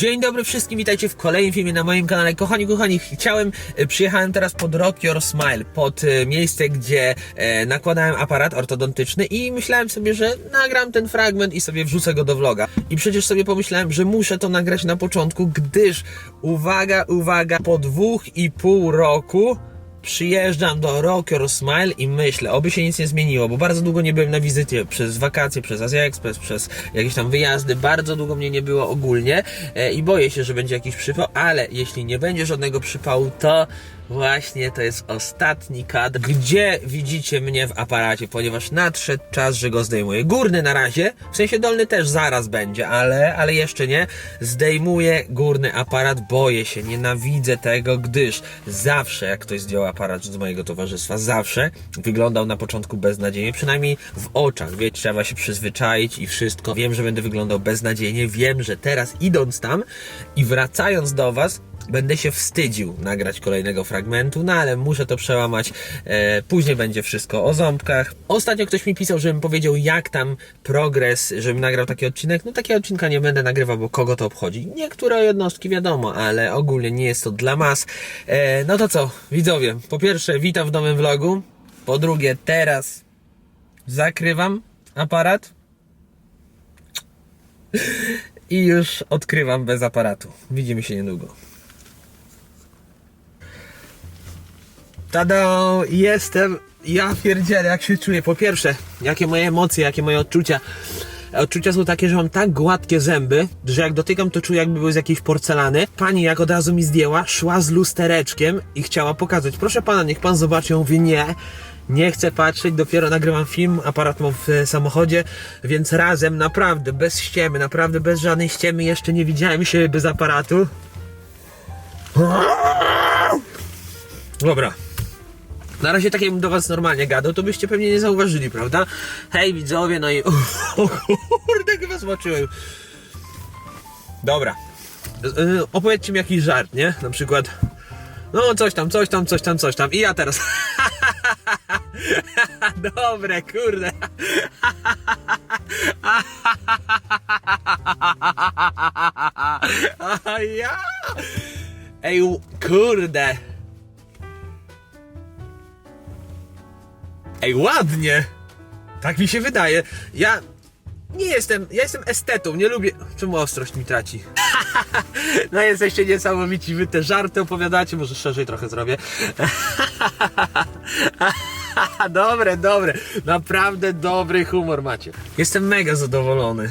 Dzień dobry wszystkim, witajcie w kolejnym filmie na moim kanale. Kochani, kochani, chciałem, e, przyjechałem teraz pod Rock Your Smile, pod e, miejsce, gdzie e, nakładałem aparat ortodontyczny i myślałem sobie, że nagram ten fragment i sobie wrzucę go do vloga. I przecież sobie pomyślałem, że muszę to nagrać na początku, gdyż, uwaga, uwaga, po dwóch i pół roku przyjeżdżam do Rock Your Smile i myślę, oby się nic nie zmieniło, bo bardzo długo nie byłem na wizycie przez wakacje, przez Asia Express, przez jakieś tam wyjazdy, bardzo długo mnie nie było ogólnie e, i boję się, że będzie jakiś przypał, ale jeśli nie będzie żadnego przypału, to właśnie to jest ostatni kadr, gdzie widzicie mnie w aparacie, ponieważ nadszedł czas, że go zdejmuję. Górny na razie, w sensie dolny też zaraz będzie, ale, ale jeszcze nie. Zdejmuję górny aparat, boję się, nienawidzę tego, gdyż zawsze jak ktoś zdjął aparat z mojego towarzystwa, zawsze wyglądał na początku beznadziejnie, przynajmniej w oczach, wiecie, trzeba się przyzwyczaić i wszystko. Wiem, że będę wyglądał beznadziejnie, wiem, że teraz idąc tam i wracając do Was, Będę się wstydził nagrać kolejnego fragmentu, no ale muszę to przełamać. E, później będzie wszystko o ząbkach. Ostatnio ktoś mi pisał, żebym powiedział, jak tam progres, żebym nagrał taki odcinek. No takiego odcinka nie będę nagrywał, bo kogo to obchodzi. Niektóre jednostki wiadomo, ale ogólnie nie jest to dla mas. E, no to co, widzowie, po pierwsze, witam w nowym vlogu. Po drugie, teraz zakrywam aparat. I już odkrywam bez aparatu. Widzimy się niedługo. Tada! Jestem. Ja pierdzielę, jak się czuję. Po pierwsze, jakie moje emocje, jakie moje odczucia. Odczucia są takie, że mam tak gładkie zęby, że jak dotykam, to czuję jakby były z jakiejś porcelany. Pani jak od razu mi zdjęła, szła z lustereczkiem i chciała pokazać. Proszę pana, niech pan zobaczy. Ja mówię, nie. Nie chcę patrzeć, dopiero nagrywam film, aparat mam w samochodzie, więc razem, naprawdę, bez ściemy, naprawdę bez żadnej ściemy, jeszcze nie widziałem się bez aparatu. Dobra, na razie tak jakbym do was normalnie gadał, to byście pewnie nie zauważyli, prawda? Hej widzowie, no i... O kurde, chyba zobaczyłem. Dobra. Yy, Opowiedzcie mi jakiś żart, nie? Na przykład... No coś tam, coś tam, coś tam, coś tam. I ja teraz... Dobre, kurde. Ja... Ej, kurde. Ej, ładnie! Tak mi się wydaje. Ja nie jestem, ja jestem estetą, nie lubię... Czemu ostrość mi traci? no jesteście niesamowici, wy te żarty opowiadacie, może szerzej trochę zrobię. dobre, dobre, naprawdę dobry humor macie. Jestem mega zadowolony.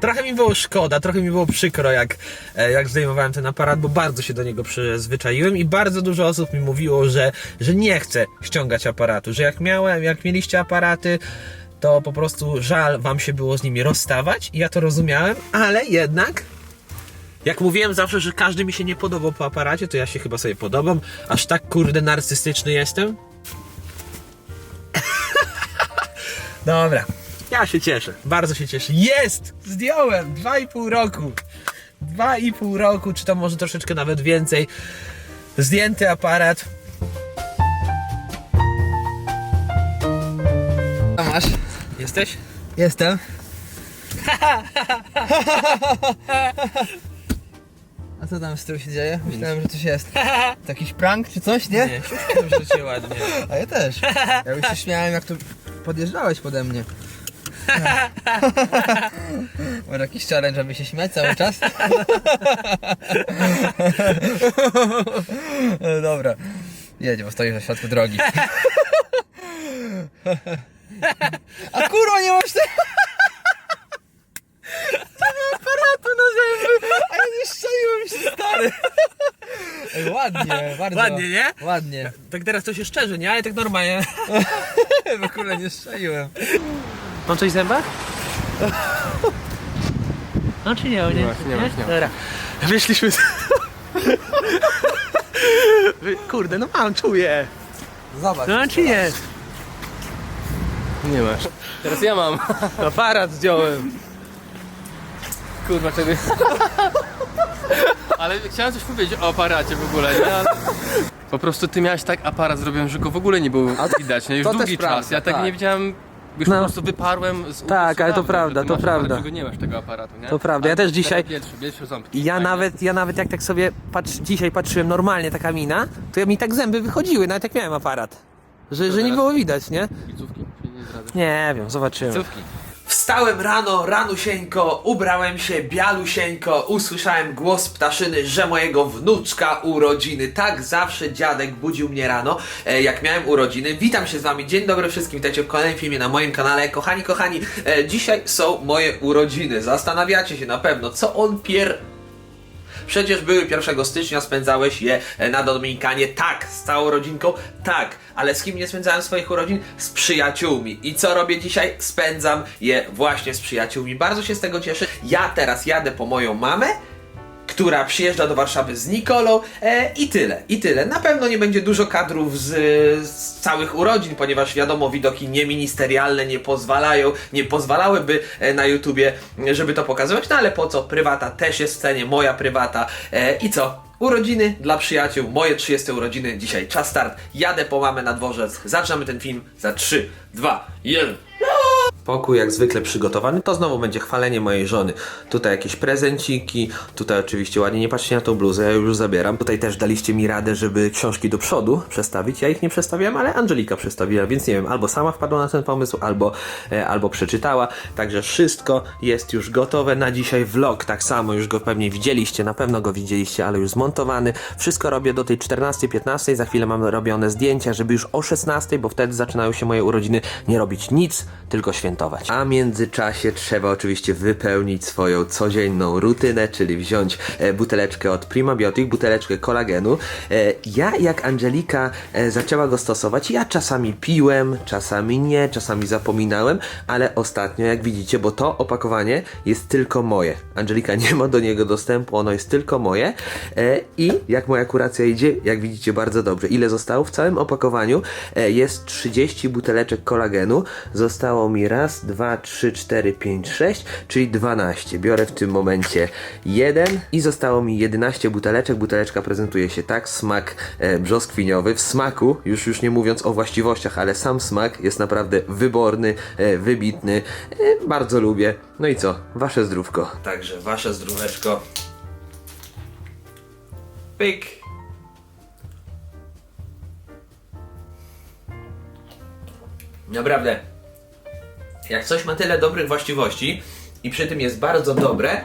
Trochę mi było szkoda, trochę mi było przykro, jak, e, jak zdejmowałem ten aparat, bo bardzo się do niego przyzwyczaiłem i bardzo dużo osób mi mówiło, że, że nie chce ściągać aparatu, że jak miałem, jak mieliście aparaty, to po prostu żal wam się było z nimi rozstawać i ja to rozumiałem, ale jednak jak mówiłem zawsze, że każdy mi się nie podobał po aparacie, to ja się chyba sobie podobam. Aż tak kurde narcystyczny jestem. Dobra. Ja się cieszę, bardzo się cieszę. Jest! Zdjąłem! Dwa i pół roku. Dwa i pół roku, czy to może troszeczkę nawet więcej. Zdjęty aparat. A masz? Jesteś? Jestem. A co tam z tyłu się dzieje? Myślałem, że coś jest. Jakiś prank czy coś, nie? Nie, cię ładnie. A ja też. Ja już się śmiałem jak tu podjeżdżałeś pode mnie. Może jakiś challenge, aby się śmiać cały czas? No Dobra. Jedź, bo stoisz na środku drogi. A kurwa nie masz tego! aparatu na zęby, a ja nie szczaiłem się stary. Ej, ładnie, bardzo. Ładnie, nie? Ładnie. Tak teraz to się szczerze, nie? Ale tak normalnie. W ogóle nie szczaiłem. Mam coś w zębach? No czy nie? Nie, Nie masz, nie masz, nie masz. Dobra. Wyszliśmy z... Wy- Kurde, no mam, czuję. Zobacz. No czy nie? Nie masz. Teraz ja mam. Aparat zdjąłem. Kurwa, czego... Ale chciałem coś powiedzieć o aparacie w ogóle, nie? Ale... Po prostu ty miałeś tak aparat zrobiony, że go w ogóle nie było widać, nie? Już to też długi czas. prawda, ja tak, tak. nie widziałem Już No. po prostu wyparłem z Tak, ale to prawda, to prawda. nie masz tego aparatu, nie? To prawda, ja też dzisiaj- Pierwszy, pierwszy ząbki. Ja nawet, ja nawet jak tak sobie patrz, dzisiaj patrzyłem normalnie taka mina, to ja mi tak zęby wychodziły, nawet jak miałem aparat. Że, że nie było widać, nie? Bicówki? Nie? Nie wiem, zobaczymy. Bicówki. Wstałem rano, ranusieńko, ubrałem się bialusieńko, usłyszałem głos ptaszyny, że mojego wnuczka urodziny. Tak zawsze dziadek budził mnie rano, e, jak miałem urodziny. Witam się z wami, dzień dobry wszystkim, witajcie w kolejnym filmie na moim kanale. Kochani, kochani, e, dzisiaj są moje urodziny. Zastanawiacie się na pewno, co on pier... Przecież były 1 stycznia, spędzałeś je e, na Dominikanie. Tak, z całą rodzinką, tak. Ale z kim nie spędzałem swoich urodzin? Z przyjaciółmi. I co robię dzisiaj? Spędzam je właśnie z przyjaciółmi. Bardzo się z tego cieszę. Ja teraz jadę po moją mamę która przyjeżdża do Warszawy z Nikolą e, i tyle, i tyle. Na pewno nie będzie dużo kadrów z, z całych urodzin, ponieważ wiadomo, widoki nieministerialne nie pozwalają, nie pozwalałyby e, na YouTubie, żeby to pokazywać, no ale po co? Prywata też jest w cenie, moja prywata e, i co? Urodziny dla przyjaciół, moje 30 urodziny, dzisiaj czas start, jadę po mamę na dworzec, zaczynamy ten film za 3, 2, 1. Pokój jak zwykle przygotowany, to znowu będzie chwalenie mojej żony. Tutaj jakieś prezenciki, tutaj oczywiście ładnie, nie patrzcie na tą bluzę, ja już zabieram. Tutaj też daliście mi radę, żeby książki do przodu przestawić. Ja ich nie przestawiałem, ale Angelika przestawiła, więc nie wiem, albo sama wpadła na ten pomysł, albo, e, albo przeczytała. Także wszystko jest już gotowe na dzisiaj. Vlog tak samo, już go pewnie widzieliście, na pewno go widzieliście, ale już zmontowany. Wszystko robię do tej 14-15, za chwilę mam robione zdjęcia, żeby już o 16, bo wtedy zaczynają się moje urodziny, nie robić nic, tylko świętować. A w międzyczasie trzeba oczywiście wypełnić swoją codzienną rutynę, czyli wziąć e, buteleczkę od Primabiotic, buteleczkę kolagenu. E, ja jak Angelika e, zaczęła go stosować, ja czasami piłem, czasami nie, czasami zapominałem, ale ostatnio jak widzicie, bo to opakowanie jest tylko moje. Angelika nie ma do niego dostępu, ono jest tylko moje i jak moja kuracja idzie, jak widzicie bardzo dobrze. Ile zostało w całym opakowaniu? Jest 30 buteleczek kolagenu. Zostało mi raz, dwa, trzy, cztery, pięć, sześć, czyli 12. Biorę w tym momencie jeden i zostało mi 11 buteleczek. Buteleczka prezentuje się tak, smak e, brzoskwiniowy. W smaku, już już nie mówiąc o właściwościach, ale sam smak jest naprawdę wyborny, e, wybitny. E, bardzo lubię. No i co? Wasze zdrówko. Także wasze zdróweczko. Pyk. Naprawdę, jak coś ma tyle dobrych właściwości i przy tym jest bardzo dobre,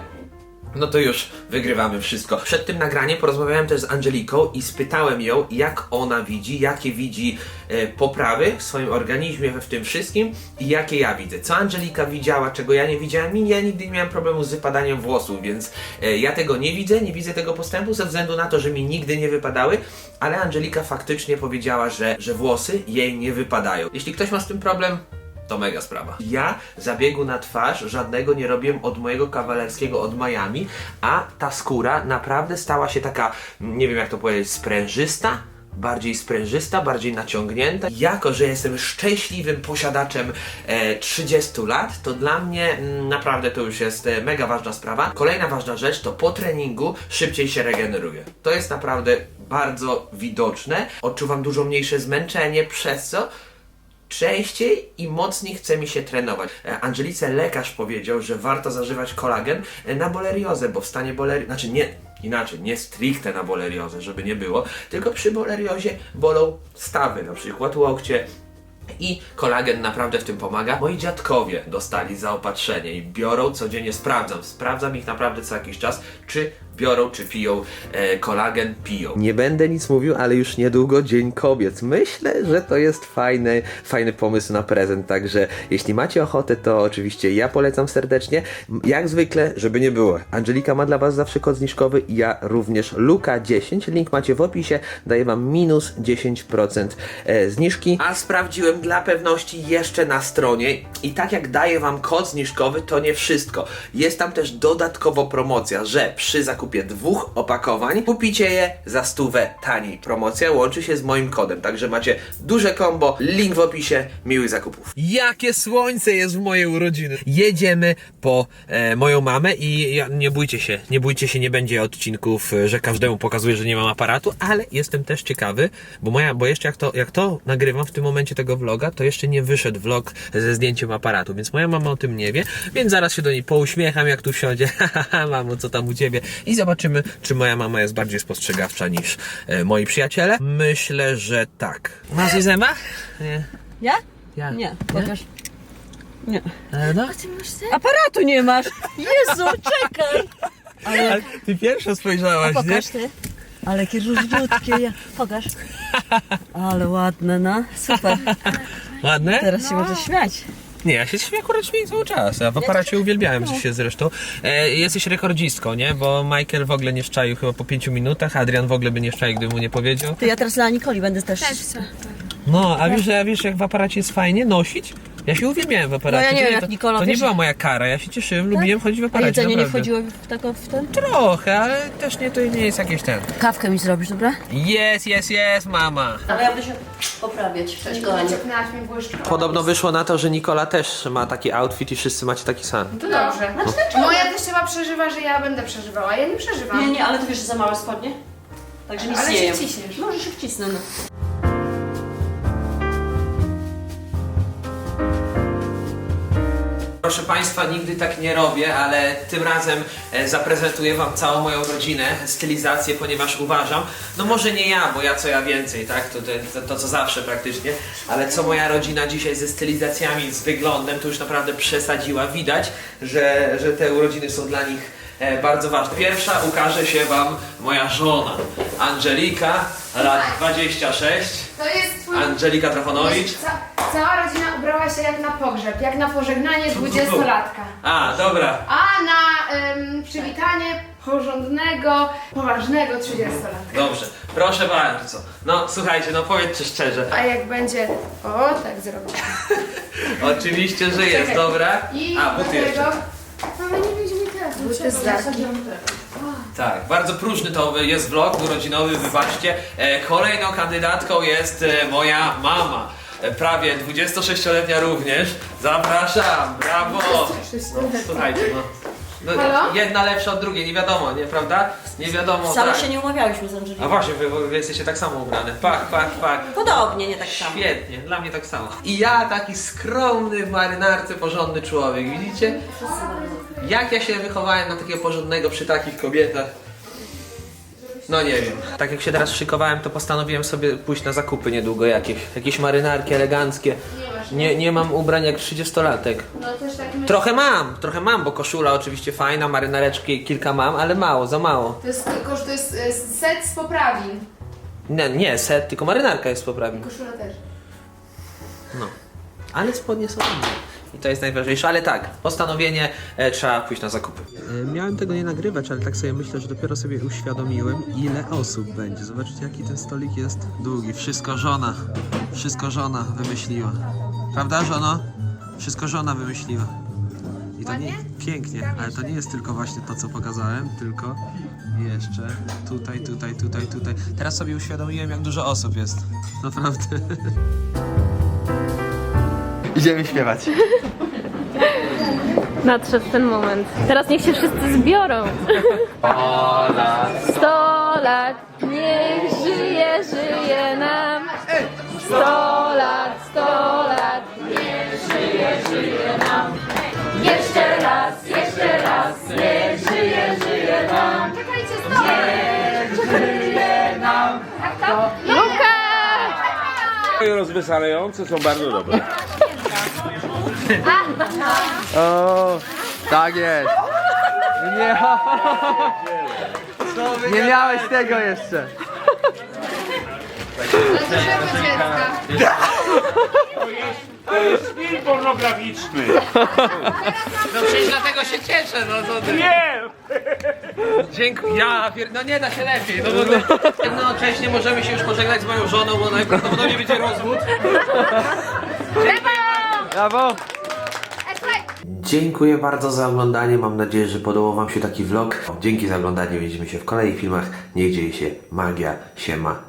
no to już wygrywamy wszystko. Przed tym nagraniem porozmawiałem też z Angeliką i spytałem ją, jak ona widzi, jakie widzi e, poprawy w swoim organizmie, w tym wszystkim i jakie ja widzę. Co Angelika widziała, czego ja nie widziałem ja nigdy nie miałem problemu z wypadaniem włosów, więc e, ja tego nie widzę, nie widzę tego postępu ze względu na to, że mi nigdy nie wypadały, ale Angelika faktycznie powiedziała, że, że włosy jej nie wypadają. Jeśli ktoś ma z tym problem, to mega sprawa. Ja zabiegu na twarz żadnego nie robiłem od mojego kawalerskiego od Miami, a ta skóra naprawdę stała się taka, nie wiem jak to powiedzieć, sprężysta. Bardziej sprężysta, bardziej naciągnięta. Jako, że jestem szczęśliwym posiadaczem e, 30 lat, to dla mnie mm, naprawdę to już jest e, mega ważna sprawa. Kolejna ważna rzecz to po treningu szybciej się regeneruję. To jest naprawdę bardzo widoczne. Odczuwam dużo mniejsze zmęczenie, przez co częściej i mocniej chce mi się trenować. E, Angelice lekarz powiedział, że warto zażywać kolagen e, na boleriozę, bo w stanie bolerii... Znaczy nie, inaczej, nie stricte na boleriozę, żeby nie było, tylko przy boleriozie bolą stawy, na przykład łokcie, i kolagen naprawdę w tym pomaga. Moi dziadkowie dostali zaopatrzenie i biorą codziennie, sprawdzam, sprawdzam ich naprawdę co jakiś czas, czy biorą, czy piją e, kolagen, piją. Nie będę nic mówił, ale już niedługo Dzień Kobiet. Myślę, że to jest fajny, fajny pomysł na prezent, także jeśli macie ochotę, to oczywiście ja polecam serdecznie. Jak zwykle, żeby nie było. Angelika ma dla Was zawsze kod zniżkowy, ja również Luka10. Link macie w opisie, daję Wam minus 10% e, zniżki. A sprawdziłem dla pewności jeszcze na stronie i tak jak daję Wam kod zniżkowy, to nie wszystko. Jest tam też dodatkowo promocja, że przy zakupie zakupie dwóch opakowań kupicie je za stówę taniej. Promocja łączy się z moim kodem, także macie duże kombo, link w opisie, miłych zakupów. Jakie słońce jest w mojej urodziny. Jedziemy po e, moją mamę i ja, nie bójcie się, nie bójcie się, nie będzie odcinków, e, że każdemu pokazuję, że nie mam aparatu, ale jestem też ciekawy, bo moja, bo jeszcze jak to, jak to nagrywam w tym momencie tego vloga, to jeszcze nie wyszedł vlog ze zdjęciem aparatu, więc moja mama o tym nie wie, więc zaraz się do niej pouśmiecham, jak tu wsiądzie, mamo, co tam u ciebie zobaczymy, czy moja mama jest bardziej spostrzegawcza niż e, moi przyjaciele. Myślę, że tak. Masz coś zęba? Nie. Ja? Ja. Nie, pokaż. Nie. E, no. Aparatu nie masz! Jezu, czekaj! Ale, Ale ty pierwsza spojrzałaś, pokaż ty. Ale jakie różniutkie, ja. Pokaż. Ale ładne, no. Super. Ładne? Teraz się możesz śmiać. Nie, ja się śmieję akurat śmieję cały czas. Ja w aparacie uwielbiałem się zresztą. E, jesteś rekordzistką, nie? Bo Michael w ogóle nie szczaił chyba po 5 minutach, Adrian w ogóle by nie szczaił, gdyby mu nie powiedział. Ty, ja teraz dla Nikoli będę też... No, a wiesz, że- wiesz jak w aparacie jest fajnie nosić? Ja się uwielbiałem w aparacie. No ja nie To wiem, jak to, Nikola, To nie wiesz- była moja kara, ja się cieszyłem, lubiłem chodzić w A aparacie, jedzenie nie naprawdę. wchodziło w, tak, w ten? Trochę, ale też nie, to nie jest jakieś ten. Kawkę mi zrobisz, dobra? Jest, jest, jest, mama. Ale ja będę się poprawiać. Cześć, kochani. Ciepnęłaś mi. Podobno wyszło na to, że Nikola też ma taki outfit i wszyscy macie taki sam. To dobrze. Moja też chyba przeżywa, że ja będę przeżywała. Ja nie przeżywam. Nie, nie, ale ty wiesz, że za małe spodnie? Także nic Ale nie się jem. wciśniesz. Może się wcisnę, no. Proszę Państwa, nigdy tak nie robię, ale tym razem e, zaprezentuję Wam całą moją rodzinę, stylizację, ponieważ uważam, no może nie ja, bo ja co ja więcej, tak, to, to, to, co zawsze praktycznie, ale co moja rodzina dzisiaj ze stylizacjami, z wyglądem, to już naprawdę przesadziła. Widać, że, że te urodziny są dla nich e, bardzo ważne. Pierwsza ukaże się Wam moja żona, Angelika, lat 26, To jest twój... Angelika Trafonowicz. Ca cała rodzina ubrała się jak na pogrzeb, jak na pożegnanie dwudziestolatka. A, dobra. A na ym, przywitanie porządnego, poważnego trzydziestolatka. Dobrze, proszę bardzo. No słuchajcie, no powiedzcie szczerze. A jak będzie... O, tak zrobię. Oczywiście, że jest, Czekaj. dobra. I A, do buty jeszcze. tego... Mama, nie mi teraz. Buty z darki. Tak, bardzo próżny to jest vlog urodzinowy, wybaczcie. E, kolejną kandydatką jest e, moja mama. Prawie 26-letnia również. Zapraszam, brawo. No, słuchajcie, no. no. Halo? Jedna lepsza od drugiej, nie wiadomo, nie prawda? Nie wiadomo. Wcale tak. się nie umawiałyśmy z Angeliką. A właśnie, wy, wy jesteście tak samo ubrane. Pak, pak, pak. Podobnie, nie tak samo. Świetnie, dla mnie tak samo. I ja taki skromny w marynarce, porządny człowiek, widzicie? Jak ja się wychowałem na takiego porządnego przy takich kobietach? No nie wiem. Tak jak się teraz szykowałem, to postanowiłem sobie pójść na zakupy niedługo jakieś. Jakieś marynarki eleganckie. Nie, nie mam ubrań jak 30-latek. No też tak myślę. Trochę mam, trochę mam, bo koszula oczywiście fajna, marynareczki kilka mam, ale mało, za mało. To jest, to jest y, set z poprawin. Nie, nie set, tylko marynarka jest poprawna. Koszula też. No. Ale spodnie są inne. I to jest najważniejsze, ale tak, postanowienie, e, trzeba pójść na zakupy. miałem tego nie nagrywać, ale tak sobie myślę, że dopiero sobie uświadomiłem, ile osób będzie. Zobaczcie, jaki ten stolik jest długi. Wszystko żona, wszystko żona wymyśliła. Prawda, żono? Wszystko żona wymyśliła. I to nie, pięknie, ale to nie jest tylko właśnie to, co pokazałem, tylko jeszcze tutaj, tutaj, tutaj, tutaj. Teraz sobie uświadomiłem, jak dużo osób jest. Naprawdę. Idziemy śpiewać. Nadszedł ten moment. Teraz niech się wszyscy zbiorą. Sto lat, niech żyje, żyje nam. Sto lat, sto lat, niech żyje, żyje nam. Jeszcze raz, jeszcze raz, niech żyje, żyje nam. Czekajcie, stop! Luka! rozweselające są bardzo dobre. O, tak jest. Nie, nie miałeś tego jeszcze. To jest film pornograficzny. No przecież dlatego się cieszę, no co ty. Nie! Dziękuję. Ja pier... No nie da się lepiej. No w ogóle jednocześnie możemy się już pożegnać z moją żoną, bo najprawdopodobniej będzie rozwód. Brawo. Słuchaj, Dziękuję bardzo za oglądanie. Mam nadzieję, że podobał Wam się taki vlog. Dzięki za oglądanie. Widzimy się w kolejnych filmach. Niech dzieje się magia. Siema.